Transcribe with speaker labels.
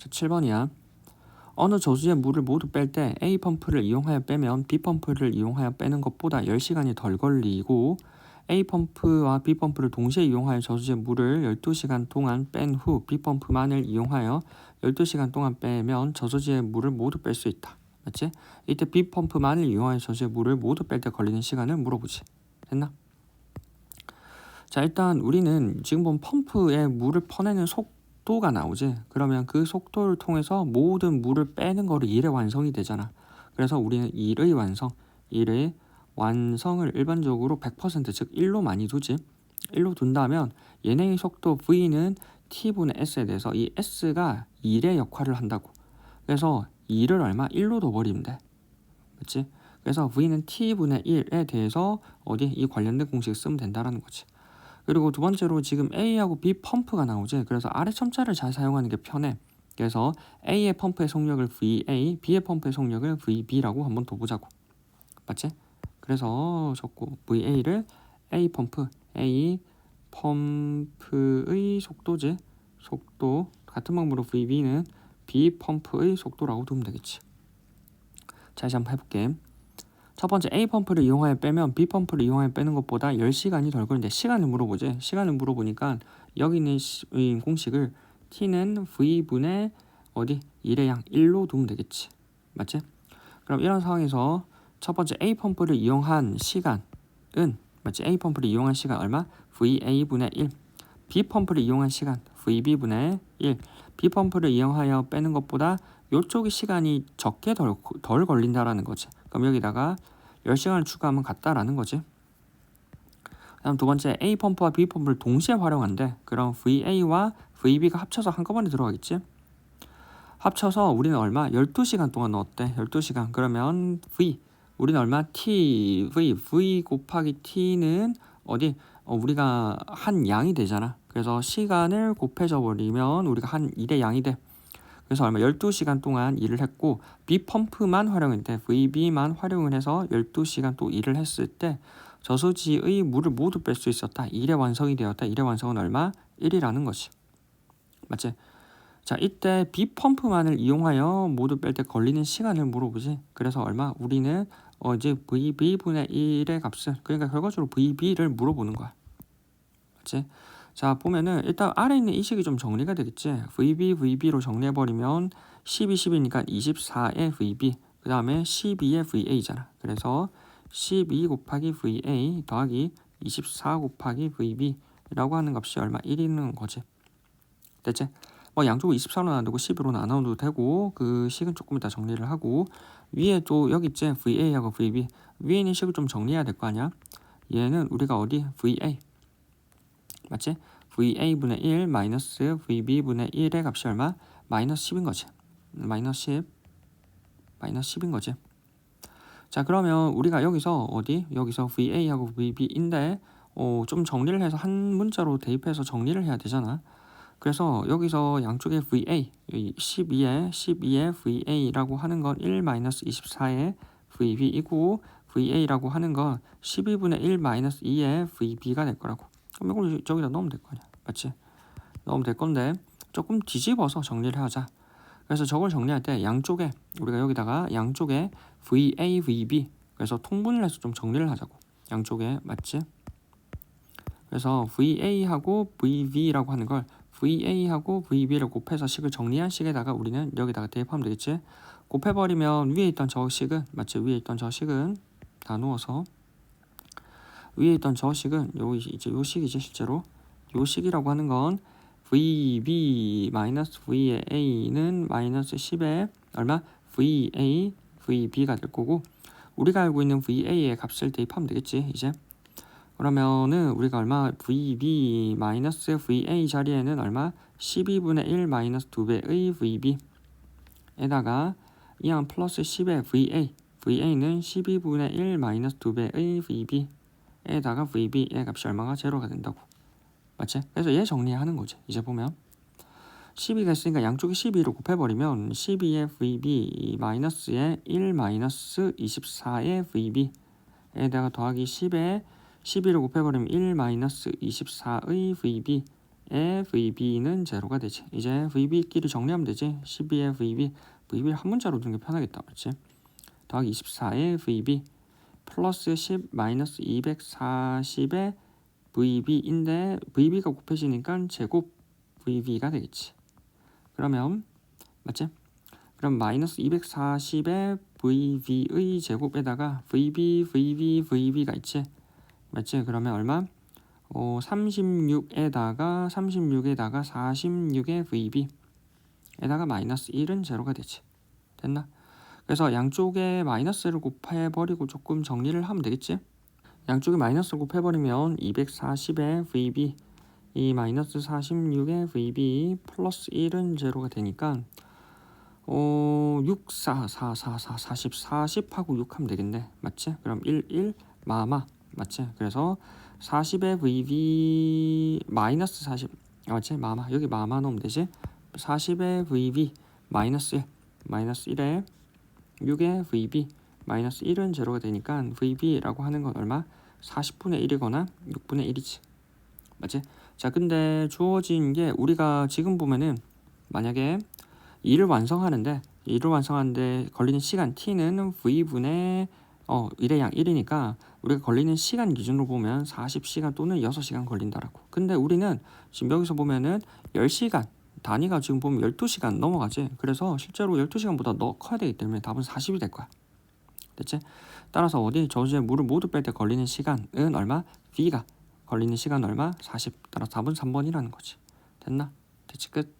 Speaker 1: 자, 7번이야. 어느 저수지의 물을 모두 뺄 때 A 펌프를 이용하여 빼면 B 펌프를 이용하여 빼는 것보다 10시간이 덜 걸리고 A 펌프와 B 펌프를 동시에 이용하여 저수지의 물을 12시간 동안 뺀 후 B 펌프만을 이용하여 12시간 동안 빼면 저수지의 물을 모두 뺄 수 있다. 맞지? 이때 B 펌프만을 이용하여 저수지의 물을 모두 뺄 때 걸리는 시간을 물어보지. 됐나? 자, 일단 우리는 지금 본 펌프에 물을 퍼내는 속 도가 나오지. 그러면 그 속도를 통해서 모든 물을 빼는 거를 일의 완성이 되잖아. 그래서 우리는 일의 완성, 일의 완성을 일반적으로 100%즉 1로 많이 두지. 1로 둔다면 얘네의 속도 V는 T분의 S에 대해서 이 S가 1의 역할을 한다고. 그래서 2를 얼마? 1로 둬버리면 돼. 그렇지? 그래서 V는 T분의 1에 대해서 어디 이 관련된 공식 쓰면 된다라는 거지. 그리고 두 번째로 지금 A하고 B 펌프가 나오지. 그래서 아래 첨자를 잘 사용하는 게 편해. 그래서 A의 펌프의 속력을 VA, B의 펌프의 속력을 VB라고 한번 더 보자고. 맞지? 그래서 적고 VA를 A 펌프, A 펌프의 속도지. 속도 같은 방법으로 VB는 B 펌프의 속도라고 두면 되겠지. 자, 이제 한번 해볼게. 첫 번째 A 펌프를 이용하여 빼면 B 펌프를 이용하여 빼는 것보다 10시간이 덜 걸리는데 시간을 물어보지. 시간을 물어보니까 여기 있는 공식을 T는 V분의 어디 1의 양 1로 두면 되겠지. 맞지? 그럼 이런 상황에서 첫 번째 A 펌프를 이용한 시간은 맞지? A 펌프를 이용한 시간 얼마? VA분의 1. B 펌프를 이용한 시간 VB분의 1. B 펌프를 이용하여 빼는 것보다 요쪽이 시간이 적게 덜, 덜 걸린다라는 거지. 그럼 여기다가 10시간을 추가하면 같다라는 거지. 다음 두 번째 A 펌프와 B 펌프를 동시에 활용한대. 그럼 VA와 VB가 합쳐서 한꺼번에 들어가겠지. 합쳐서 우리는 얼마? 12시간 동안 넣었대. 12시간. 그러면 V 우리는 얼마? T V V 곱하기 T는 어디? 어, 우리가 한 양이 되잖아. 그래서 시간을 곱해져 버리면 우리가 한 일의 양이 돼. 그래서 얼마 12시간 동안 일을 했고 B 펌프만 활용했는데 VB만 활용을 해서 12시간 또 일을 했을 때 저수지의 물을 모두 뺄 수 있었다. 일의 완성이 되었다. 일의 완성은 얼마? 1이라는 거지. 맞지? 자, 이때 B 펌프만을 이용하여 모두 뺄 때 걸리는 시간을 물어보지. 그래서 얼마? 우리는 어 이제 VB분의 1의 값을 그러니까 결과적으로 VB를 물어보는 거야. 맞지? 자 보면은 일단 아래 있는 이 식이 좀 정리가 되겠지. VB VB로 정리해버리면 12 10이니까 24의 VB 그 다음에 12의 VA잖아. 그래서 12 곱하기 VA 더하기 24 곱하기 VB라고 하는 값이 얼마? 1이는 거지. 됐지? 뭐 양쪽을 24로 나누고 12로 나눠도 되고 그 식은 조금 이따 정리를 하고 위에 또 여기 있지? VA하고 VB. 위에 있는 식을 좀 정리해야 될 거 아니야? 얘는 우리가 어디? VA 맞지? VA분의 1 마이너스 VB분의 1의 값이 얼마? 마이너스 10인 거지. 마이너스 10 마이너스 10인 거지. 자 그러면 우리가 여기서 어디? 여기서 VA하고 VB인데 어, 좀 정리를 해서 한 문자로 대입해서 정리를 해야 되잖아. 그래서 여기서 양쪽에 VA 12에 12에 VA라고 하는 건 1 마이너스 24의 VB이고 VA라고 하는 건 12분의 1 마이너스 2의 VB가 될 거라고. 그럼 이걸 저기다 넣으면 될 거 아니야. 맞지? 넣으면 될 건데 조금 뒤집어서 정리를 하자. 그래서 저걸 정리할 때 양쪽에 우리가 여기다가 양쪽에 VA, VB 그래서 통분을 해서 좀 정리를 하자고. 양쪽에 맞지? 그래서 VA하고 VB라고 하는 걸 VA하고 VB를 곱해서 식을 정리한 식에다가 우리는 여기다가 대입하면 되겠지? 곱해버리면 위에 있던 저 식은 맞지? 위에 있던 저 식은 다 누워서 위에 있던 저 식은 요 이제 요 식이지 실제로 요 식이라고 하는 건 VB 마이너스 VA는 마이너스 10에 얼마? VA VB가 될 거고 우리가 알고 있는 VA의 값을 대입하면 되겠지 이제. 그러면은 우리가 얼마? VB 마이너스 VA 자리에는 얼마? 12분의 1 마이너스 2배의 VB에다가 이항 플러스 10의 VA VA는 12분의 1 마이너스 2배의 VB 에다가 VB의 값이 얼마가 제로가 된다고 맞지? 그래서 얘 정리하는 거지 이제 보면 12가 있으니까 양쪽이 12로 곱해버리면 12의 VB 마이너스에 1 마이너스 24의 VB에다가 더하기 10에 12를 곱해버리면 1 마이너스 24의 VB는 제로가 되지. 이제 VB끼리 정리하면 되지. 12의 VB, VB를 한 문자로 두는 게 편하겠다, 맞지? 더하기 24의 VB 플러스 10 마이너스 240의 VB인데 VB가 곱해지니까 제곱 VB가 되겠지. 그러면 맞지? 그럼 마이너스 240의 VB의 제곱에다가 VB, VB, VB가 있지. 맞지? 그러면 얼마? 어, 36에다가 36에다가 46의 VB에다가 마이너스 1은 제로가 되지. 됐나? 그래서 양쪽에 마이너스를 곱해버리고 조금 정리를 하면 되겠지? 양쪽에 마이너스를 곱해버리면 240의 VB 이 마이너스 46의 VB 플러스 1은 제로가 되니까 어, 6, 4, 4, 4, 4, 40, 40하고 6 하면 되겠네. 맞지? 그럼 1, 1, 마마. 맞지? 그래서 40의 VB 마이너스 40 아, 맞지? 마마. 여기 마마 넣으면 되지? 40의 VB 마이너스 1 마이너스 1에 6의 VB 마이너스 1은 제로가 되니까 VB라고 하는 건 얼마? 40분의 1이거나 6분의 1이지. 맞지? 자, 근데 주어진 게 우리가 지금 보면은 만약에 일을 완성하는데 일을 완성하는데 걸리는 시간 t는 v분의 어 일의 양 1이니까 우리가 걸리는 시간 기준으로 보면 40시간 또는 6시간 걸린다라고. 근데 우리는 지금 여기서 보면은 10시간 단위가 지금 보면 12시간 넘어가지. 그래서 실제로 12시간보다 더 커야 되기 때문에 답은 40이 될 거야. 됐지? 따라서 어디 저수지에 물을 모두 뺄 때 걸리는 시간은 얼마? V가 걸리는 시간 얼마? 40. 따라서 답은 3번이라는 거지. 됐나? 됐지 끝.